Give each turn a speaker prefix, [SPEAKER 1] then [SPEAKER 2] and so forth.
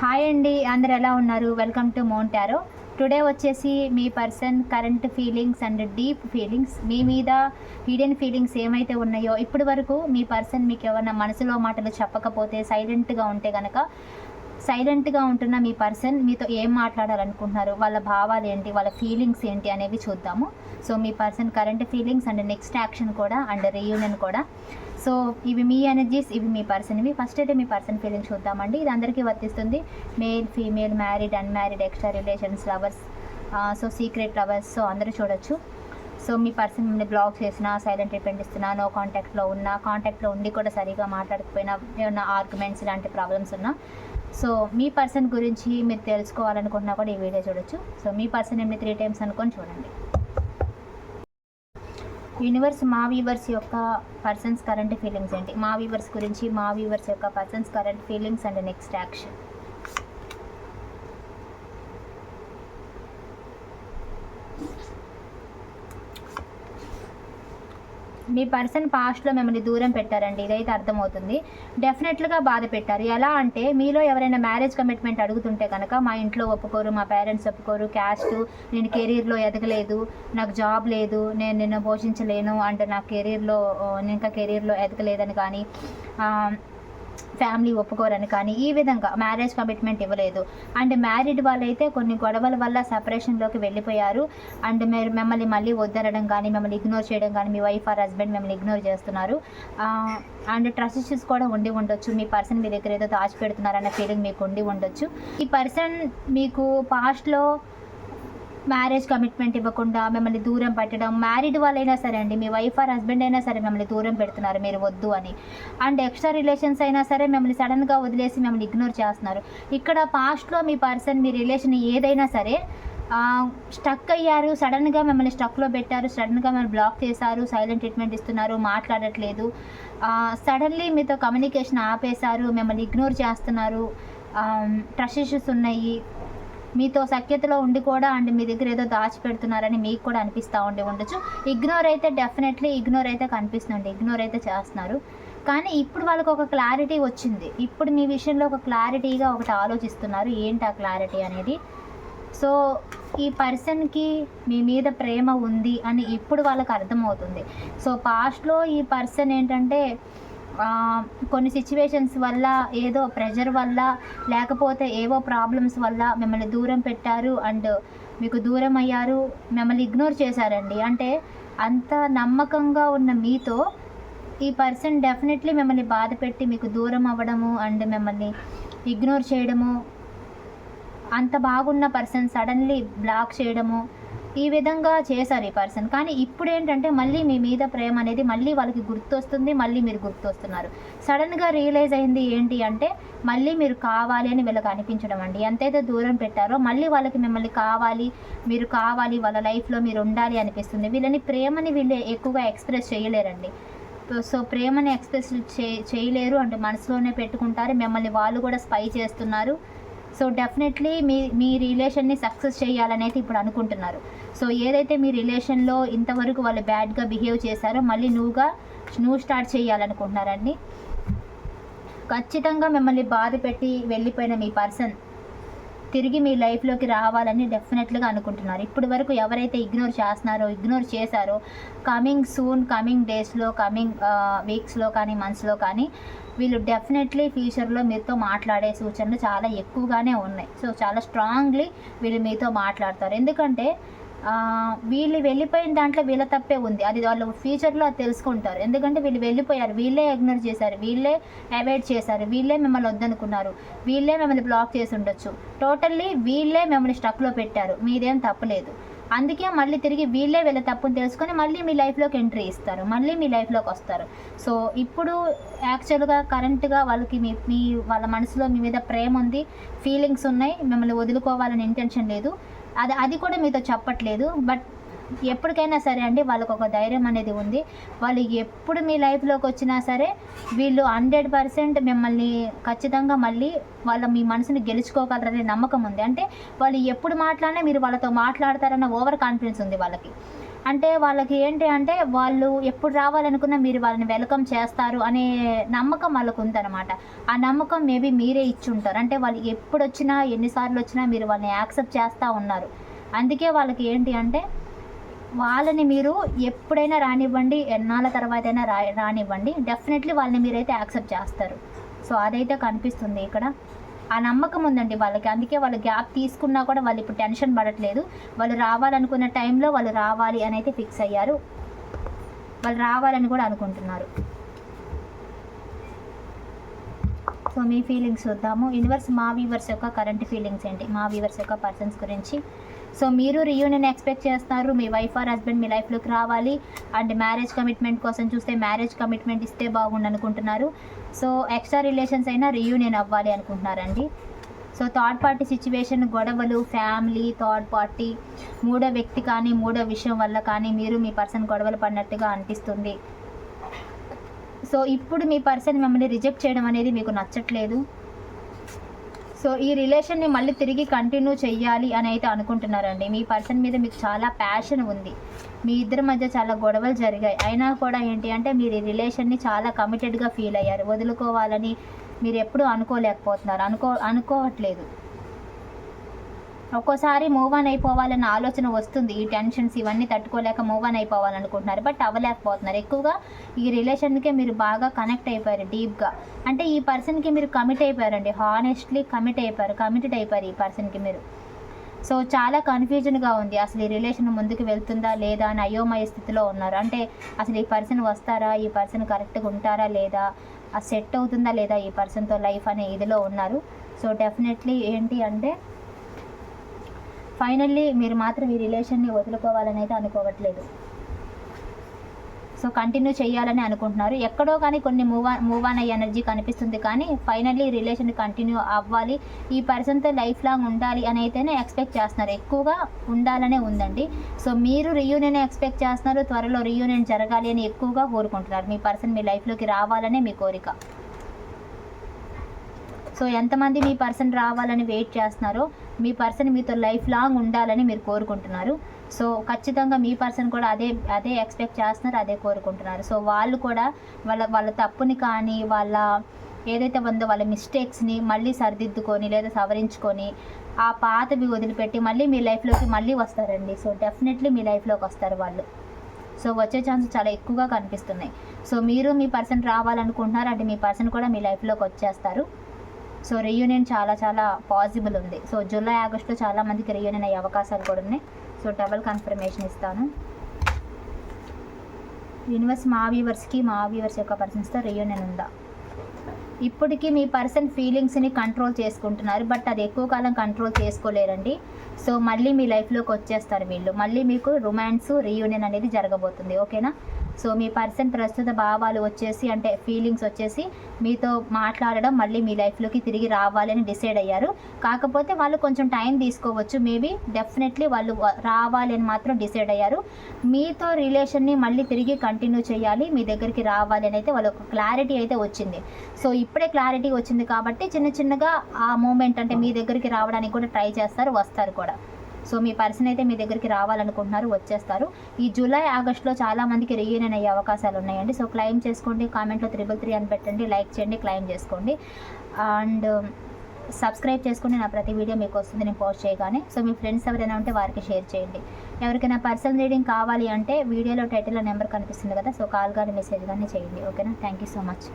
[SPEAKER 1] Hi అండి అందరు ఎలా ఉన్నారు? వెల్కమ్ టు మౌంటారో టుడే వచ్చేసి మీ person current feelings and deep feelings మీ మీద హిడెన్ ఫీలింగ్స్ ఏమైతే ఉన్నాయో ఇప్పటి వరకు మీ పర్సన్ మీకు ఏమైనా మనసులో మాటలు చెప్పకపోతే సైలెంట్గా ఉంటే కనుక సైలెంట్గా ఉంటున్న మీ పర్సన్ మీతో ఏం మాట్లాడాలనుకుంటున్నారు? వాళ్ళ భావాలు ఏంటి? వాళ్ళ ఫీలింగ్స్ ఏంటి? అనేవి చూద్దాము. So me person current feelings and next action కూడా అండ్ రీయూనియన్ కూడా. సో ఇవి మీ ఎనర్జీస్ ఇవి మీ పర్సన్వి ఫస్ట్ అయితే మీ పర్సన్ ఫీలింగ్ చూద్దామండి. ఇది అందరికీ వర్తిస్తుంది. Male female married unmarried extra relations lovers so secret lovers so అందరూ చూడొచ్చు. సో మీ పర్సన్ మిమ్మల్ని బ్లాక్ చేసినా సైలెంట్ ట్రీట్మెంట్ ఇస్తున్నా నో కాంటాక్ట్లో ఉన్నా కాంటాక్ట్లో ఉండి కూడా సరిగా మాట్లాడకపోయినా ఏమైనా ఆర్గ్యుమెంట్స్ ఇలాంటి ప్రాబ్లమ్స్ ఉన్నా సో మీ పర్సన్ గురించి మీరు తెలుసుకోవాలనుకున్నా కూడా ఈ వీడియో చూడొచ్చు. సో మీ పర్సన్ ఏమి త్రీ టైమ్స్ అనుకొని చూడండి. యూనివర్స్ మా వ్యూవర్స్ యొక్క పర్సన్స్ కరెంట్ ఫీలింగ్స్ ఏంటి? మా వ్యూవర్స్ గురించి మా వ్యూవర్స్ యొక్క persons current feelings and next action. Me person పాస్ట్లో మిమ్మల్ని దూరం పెట్టారండి. ఇదైతే అర్థమవుతుంది. డెఫినెట్లుగా బాధ పెట్టారు. ఎలా అంటే మీలో ఎవరైనా మ్యారేజ్ కమిట్మెంట్ అడుగుతుంటే కనుక మా ఇంట్లో ఒప్పుకోరు మా పేరెంట్స్ ఒప్పుకోరు క్యాస్ట్ నేను కెరీర్లో ఎదగలేదు నాకు జాబ్ లేదు నేను నిన్ను పోషించలేను అంటే నా కెరీర్లో ఇంకా కెరీర్లో ఎదగలేదని కానీ ఫ్యామిలీ ఒప్పుకోరని కానీ ఈ విధంగా మ్యారేజ్ కమిట్మెంట్ ఇవ్వలేదు. అండ్ మ్యారీడ్ వాళ్ళైతే కొన్ని గొడవల వల్ల సపరేషన్లోకి వెళ్ళిపోయారు. అండ్ మీరు మిమ్మల్ని మళ్ళీ వద్దనడం కానీ మిమ్మల్ని ఇగ్నోర్ చేయడం కానీ మీ వైఫ్ ఆర్ హస్బెండ్ మిమ్మల్ని ఇగ్నోర్ చేస్తున్నారు. అండ్ ట్రస్ట్ ఇష్యూస్ కూడా ఉండి ఉండొచ్చు. మీ పర్సన్ మీ దగ్గర ఏదో దాచిపెడుతున్నారన్న ఫీలింగ్ మీకు ఉండి ఉండొచ్చు. ఈ పర్సన్ మీకు పాస్ట్లో మ్యారేజ్ కమిట్మెంట్ ఇవ్వకుండా మిమ్మల్ని దూరం పెట్టడం మ్యారీడ్ వాళ్ళైనా సరే అండి మీ వైఫ్ ఆర్ హస్బెండ్ అయినా సరే మిమ్మల్ని దూరం పెడుతున్నారు మీరు వద్దు అని. అండ్ ఎక్స్ట్రా రిలేషన్స్ అయినా సరే మిమ్మల్ని సడన్గా వదిలేసి మిమ్మల్ని ఇగ్నోర్ చేస్తున్నారు. ఇక్కడ పాస్ట్లో మీ పర్సన్ మీ రిలేషన్ ఏదైనా సరే స్టక్ అయ్యారు సడన్గా మిమ్మల్ని స్టక్లో పెట్టారు సడన్గా మిమ్మల్ని బ్లాక్ చేశారు సైలెంట్ ట్రీట్మెంట్ ఇస్తున్నారు మాట్లాడట్లేదు సడన్లీ మీతో కమ్యూనికేషన్ ఆపేశారు మిమ్మల్ని ఇగ్నోర్ చేస్తున్నారు ట్రస్ట్ ఇష్యూస్ ఉన్నాయి మీతో సఖ్యతలో ఉండి కూడా అండ్ మీ దగ్గర ఏదో దాచిపెడుతున్నారని మీకు కూడా అనిపిస్తూ ఉండి ఉండొచ్చు. ఇగ్నోర్ అయితే డెఫినెట్లీ ఇగ్నోర్ అయితే కనిపిస్తుంది ఇగ్నోర్ అయితే చేస్తున్నారు. కానీ ఇప్పుడు వాళ్ళకి ఒక క్లారిటీ వచ్చింది. ఇప్పుడు మీ విషయంలో ఒక క్లారిటీగా ఒకటి ఆలోచిస్తున్నారు. ఏంటి ఆ క్లారిటీ అనేది? సో ఈ పర్సన్కి మీ మీద ప్రేమ ఉంది అని ఇప్పుడు వాళ్ళకి అర్థమవుతుంది. సో పాస్ట్లో ఈ పర్సన్ ఏంటంటే కొన్ని సిచ్యువేషన్స్ వల్ల ఏదో ప్రెషర్ వల్ల లేకపోతే ఏవో ప్రాబ్లమ్స్ వల్ల మిమ్మల్ని దూరం పెట్టారు అండ్ మీకు దూరం అయ్యారు మిమ్మల్ని ఇగ్నోర్ చేశారండి. అంటే అంత నమ్మకంగా ఉన్న మీతో ఈ పర్సన్ డెఫినెట్లీ మిమ్మల్ని బాధ పెట్టి మీకు దూరం అవ్వడము అండ్ మిమ్మల్ని ఇగ్నోర్ చేయడము అంత బాగున్న పర్సన్ సడన్లీ బ్లాక్ చేయడము ఈ విధంగా చేశారు ఈ పర్సన్. కానీ ఇప్పుడు ఏంటంటే మళ్ళీ మీ మీద ప్రేమ అనేది మళ్ళీ వాళ్ళకి గుర్తొస్తుంది మళ్ళీ మీరు గుర్తొస్తున్నారు. సడన్గా రియలైజ్ అయింది ఏంటి అంటే మళ్ళీ మీరు కావాలి అని వీళ్ళకి అనిపించడం అండి. ఎంతైతే దూరం పెట్టారో మళ్ళీ వాళ్ళకి మిమ్మల్ని కావాలి మీరు కావాలి వాళ్ళ లైఫ్లో మీరు ఉండాలి అనిపిస్తుంది. వీళ్ళని ప్రేమని వీళ్ళు ఎక్కువగా ఎక్స్ప్రెస్ చేయలేరండి. సో ప్రేమని ఎక్స్ప్రెస్ చే చేయలేరు. అంటే మనసులోనే పెట్టుకుంటారు. మిమ్మల్ని వాళ్ళు కూడా స్పై చేస్తున్నారు. సో డెఫినెట్లీ మీ మీ రిలేషన్ని సక్సెస్ చేయాలనేది ఇప్పుడు అనుకుంటున్నారు. సో ఏదైతే మీ రిలేషన్లో ఇంతవరకు వాళ్ళు బ్యాడ్గా బిహేవ్ చేశారో మళ్ళీ నువ్వుగా నువ్వు స్టార్ట్ చేయాలనుకుంటున్నారండి. ఖచ్చితంగా మిమ్మల్ని బాధ పెట్టి వెళ్ళిపోయిన మీ పర్సన్ తిరిగి మీ లైఫ్లోకి రావాలని డెఫినెట్లుగా అనుకుంటున్నారు. ఇప్పటి వరకు ఎవరైతే ఇగ్నోర్ చేస్తున్నారో ఇగ్నోర్ చేశారో కమింగ్ సూన్ కమింగ్ డేస్లో కమింగ్ వీక్స్లో కానీ మంత్స్లో కానీ వీళ్ళు డెఫినెట్లీ ఫ్యూచర్లో మీతో మాట్లాడే సూచనలు చాలా ఎక్కువగానే ఉన్నాయి. సో చాలా స్ట్రాంగ్లీ వీళ్ళు మీతో మాట్లాడతారు. ఎందుకంటే వీళ్ళు వెళ్ళిపోయిన దాంట్లో వీళ్ళ తప్పే ఉంది. అది వాళ్ళు ఫ్యూచర్లో అది తెలుసుకుంటారు. ఎందుకంటే వీళ్ళు వెళ్ళిపోయారు. వీళ్ళే ఇగ్నోర్ చేశారు. వీళ్ళే అవాయిడ్ చేశారు. వీళ్ళే మిమ్మల్ని వద్దనుకున్నారు. వీళ్ళే మిమ్మల్ని బ్లాక్ చేసి ఉండొచ్చు. టోటల్లీ వీళ్ళే మిమ్మల్ని స్టక్లో పెట్టారు. మీదేం తప్పలేదు అందుకే మళ్ళీ తిరిగి వీళ్ళే వీళ్ళ తప్పుని తెలుసుకొని మళ్ళీ మీ లైఫ్లోకి ఎంట్రీ ఇస్తారు. మళ్ళీ మీ లైఫ్లోకి వస్తారు. సో ఇప్పుడు యాక్చువల్గా కరెంట్గా వాళ్ళకి మీ మీ వాళ్ళ మనసులో మీ మీద ప్రేమ ఉంది. ఫీలింగ్స్ ఉన్నాయి. మిమ్మల్ని వదులుకోవాలని ఇంటెన్షన్ లేదు. అది అది కూడా మీతో చెప్పట్లేదు బట్ ఎప్పటికైనా సరే అండి వాళ్ళకు ఒక ధైర్యం అనేది ఉంది. వాళ్ళు ఎప్పుడు మీ లైఫ్లోకి వచ్చినా సరే వీళ్ళు హండ్రెడ్ పర్సెంట్ మిమ్మల్ని ఖచ్చితంగా మళ్ళీ వాళ్ళ మీ మనసుని గెలుచుకోగలరనే నమ్మకం ఉంది. అంటే వాళ్ళు ఎప్పుడు మాట్లాడినా మీరు వాళ్ళతో మాట్లాడతారన్న ఓవర్ కాన్ఫిడెన్స్ ఉంది వాళ్ళకి. అంటే వాళ్ళకి ఏంటి అంటే వాళ్ళు ఎప్పుడు రావాలనుకున్నా మీరు వాళ్ళని వెల్కమ్ చేస్తారు అనే నమ్మకం వాళ్ళకు ఉందన్నమాట. ఆ నమ్మకం మేబీ మీరే ఇచ్చి ఉంటారు అంటే వాళ్ళు ఎప్పుడు వచ్చినా ఎన్నిసార్లు వచ్చినా మీరు వాళ్ళని యాక్సెప్ట్ చేస్తూ ఉన్నారు. అందుకే వాళ్ళకి ఏంటి అంటే వాళ్ళని మీరు ఎప్పుడైనా రానివ్వండి ఎన్నాళ్ళ తర్వాత అయినా రా రానివ్వండి. డెఫినెట్లీ వాళ్ళని మీరైతే యాక్సెప్ట్ చేస్తారు. సో అదైతే కనిపిస్తుంది ఇక్కడ. ఆ నమ్మకం ఉందండి వాళ్ళకి. అందుకే వాళ్ళు గ్యాప్ తీసుకున్నా కూడా వాళ్ళు ఇప్పుడు టెన్షన్ పడట్లేదు. వాళ్ళు రావాలనుకున్న టైంలో వాళ్ళు రావాలి అని అయితే ఫిక్స్ అయ్యారు. వాళ్ళు రావాలని కూడా అనుకుంటున్నారు. సో మీ ఫీలింగ్స్ చూద్దాము. యూనివర్స్ మా వీవర్స్ యొక్క కరెంట్ ఫీలింగ్స్ ఏంటి? మా వీవర్స్ యొక్క పర్సన్స్ గురించి సో మీరు రియూనియన్ ఎక్స్పెక్ట్ చేస్తున్నారు మీ వైఫ్ ఆర్ హస్బెండ్ మీ లైఫ్లోకి రావాలి. అండ్ మ్యారేజ్ కమిట్మెంట్ కోసం చూస్తే మ్యారేజ్ కమిట్మెంట్ ఇస్తే బాగుండు అనుకుంటున్నారు. సో ఎక్స్ట్రా రిలేషన్స్ అయినా రియూనియన్ అవ్వాలి అనుకుంటున్నారండి. సో థర్డ్ పార్టీ సిచ్యువేషన్ గొడవలు ఫ్యామిలీ థర్డ్ పార్టీ మూడో వ్యక్తి కానీ మూడో విషయం వల్ల కానీ మీరు మీ పర్సన్ గొడవలు పడినట్టుగా అనిపిస్తుంది. సో ఇప్పుడు మీ పర్సన్ మిమ్మల్ని రిజెక్ట్ చేయడం అనేది మీకు నచ్చట్లేదు. సో ఈ రిలేషన్ని మళ్ళీ తిరిగి కంటిన్యూ చెయ్యాలి అని అయితే అనుకుంటున్నారండి. మీ పర్సన్ మీద మీకు చాలా ప్యాషన్ ఉంది. మీ ఇద్దరి మధ్య చాలా గొడవలు జరిగాయి. అయినా కూడా ఏంటి అంటే మీరు ఈ రిలేషన్ని చాలా కమిటెడ్గా ఫీల్ అయ్యారు. వదులుకోవాలని మీరు ఎప్పుడూ అనుకోలేకపోతున్నారు. అనుకో అనుకోవట్లేదు. ఒక్కోసారి మూవ్ ఆన్ అయిపోవాలన్న ఆలోచన వస్తుంది. ఈ టెన్షన్స్ ఇవన్నీ తట్టుకోలేక మూవ్ ఆన్ అయిపోవాలనుకుంటున్నారు. బట్ అవ్వలేకపోతున్నారు. ఎక్కువగా ఈ రిలేషన్కే మీరు బాగా కనెక్ట్ అయిపోయారు డీప్గా. అంటే ఈ పర్సన్కి మీరు కమిట్ అయిపోయారండి. హానెస్ట్లీ కమిట్ అయిపోయారు. కమిటెడ్ అయిపోయారు ఈ పర్సన్కి మీరు. సో చాలా కన్ఫ్యూజన్గా ఉంది. అసలు ఈ రిలేషన్ ముందుకు వెళ్తుందా లేదా అని అయోమయ స్థితిలో ఉన్నారు. అంటే అసలు ఈ పర్సన్ వస్తారా? ఈ పర్సన్ కరెక్ట్గా ఉంటారా లేదా? అది సెట్ అవుతుందా లేదా ఈ పర్సన్తో లైఫ్ అనే ఇదిలో ఉన్నారు. సో డెఫినెట్లీ ఏంటి అంటే ఫైనల్లీ మీరు మాత్రం ఈ రిలేషన్ని వదులుకోవాలని అయితే అనుకోవట్లేదు. సో కంటిన్యూ చేయాలని అనుకుంటున్నారు. ఎక్కడో కానీ కొన్ని మూవ్ మూవ్ ఆన్ అయ్యే ఎనర్జీ కనిపిస్తుంది కానీ ఫైనల్లీ రిలేషన్ కంటిన్యూ అవ్వాలి. ఈ పర్సన్తో లైఫ్ లాంగ్ ఉండాలి అని అయితేనే ఎక్స్పెక్ట్ చేస్తున్నారు. ఎక్కువగా ఉండాలనే ఉందండి. సో మీరు రియూనియన్ ఎక్స్పెక్ట్ చేస్తున్నారు. త్వరలో రియూనియన్ జరగాలి అని ఎక్కువగా కోరుకుంటున్నారు. మీ పర్సన్ మీ లైఫ్లోకి రావాలనే మీ కోరిక. సో ఎంతమంది మీ పర్సన్ రావాలని వెయిట్ చేస్తున్నారో మీ పర్సన్ మీతో లైఫ్ లాంగ్ ఉండాలని మీరు కోరుకుంటున్నారు. సో ఖచ్చితంగా మీ పర్సన్ కూడా అదే అదే ఎక్స్పెక్ట్ చేస్తున్నారు అదే కోరుకుంటున్నారు. సో వాళ్ళు కూడా వాళ్ళ వాళ్ళ తప్పుని కానీ వాళ్ళ ఏదైతే ఉందో వాళ్ళ మిస్టేక్స్ని మళ్ళీ సరిదిద్దుకొని లేదా సవరించుకొని ఆ పాతవి వదిలిపెట్టి మళ్ళీ మీ లైఫ్లోకి మళ్ళీ వస్తారండి. సో డెఫినెట్లీ మీ లైఫ్లోకి వస్తారు వాళ్ళు. సో వచ్చే ఛాన్స్ చాలా ఎక్కువగా కనిపిస్తున్నాయి. సో మీరు మీ పర్సన్ రావాలనుకుంటున్నారు అంటే మీ పర్సన్ కూడా మీ లైఫ్లోకి వచ్చేస్తారు. సో రీయూనియన్ చాలా చాలా పాసిబుల్ ఉంది. సో జూలై ఆగస్టులో చాలా మందికి రీయూనియన్ అయ్యే అవకాశాలు కూడా ఉన్నాయి. సో డబల్ కన్ఫర్మేషన్ ఇస్తాను. యూనివర్స్ మా వ్యూవర్స్కి మా వ్యూవర్స్ యొక్క పర్సన్స్తో రీయూనియన్ ఉందా? ఇప్పటికీ మీ పర్సన్ ఫీలింగ్స్ని కంట్రోల్ చేసుకుంటున్నారు బట్ అది ఎక్కువ కాలం కంట్రోల్ చేసుకోలేరండి. సో మళ్ళీ మీ లైఫ్లోకి వచ్చేస్తారు వీళ్ళు. మళ్ళీ మీకు రొమాన్స్ రీయూనియన్ అనేది జరగబోతుంది. ఓకేనా? సో మీ పర్సన్ ప్రస్తుత భావాలు వచ్చేసి అంటే ఫీలింగ్స్ వచ్చేసి మీతో మాట్లాడడం మళ్ళీ మీ లైఫ్లోకి తిరిగి రావాలని డిసైడ్ అయ్యారు. కాకపోతే వాళ్ళు కొంచెం టైం తీసుకోవచ్చు. మేబీ డెఫినెట్లీ వాళ్ళు రావాలని రావాలి అని మాత్రం డిసైడ్ అయ్యారు. మీతో రిలేషన్ని మళ్ళీ తిరిగి కంటిన్యూ చేయాలి. మీ దగ్గరికి రావాలి అని అయితే వాళ్ళకి క్లారిటీ అయితే వచ్చింది. సో ఇప్పుడే క్లారిటీ వచ్చింది కాబట్టి చిన్న చిన్నగా ఆ మూమెంట్ అంటే మీ దగ్గరికి రావడానికి కూడా ట్రై చేస్తారు వస్తారు కూడా. సో మీ పర్సన్ అయితే మీ దగ్గరికి రావాలనుకుంటున్నారు వచ్చేస్తారు. ఈ జూలై ఆగస్ట్లో చాలా మందికి రీయూనియన్ అయ్యే అవకాశాలు ఉన్నాయండి. సో క్లైమ్ చేసుకోండి కామెంట్లో త్రిబుల్ త్రీ అని పెట్టండి లైక్ చేయండి క్లైమ్ చేసుకోండి. అండ్ సబ్స్క్రైబ్ చేసుకుని నా ప్రతి వీడియో మీకు వస్తుంది నేను పోస్ట్ చేయగానే. సో మీ ఫ్రెండ్స్ ఎవరైనా ఉంటే వారికి షేర్ చేయండి. ఎవరికైనా పర్సనల్ రీడింగ్ కావాలి అంటే వీడియోలో టైటిల్లో నెంబర్ కనిపిస్తుంది కదా సో కాల్ కానీ మెసేజ్ కానీ చేయండి. ఓకేనా? Thank you so much.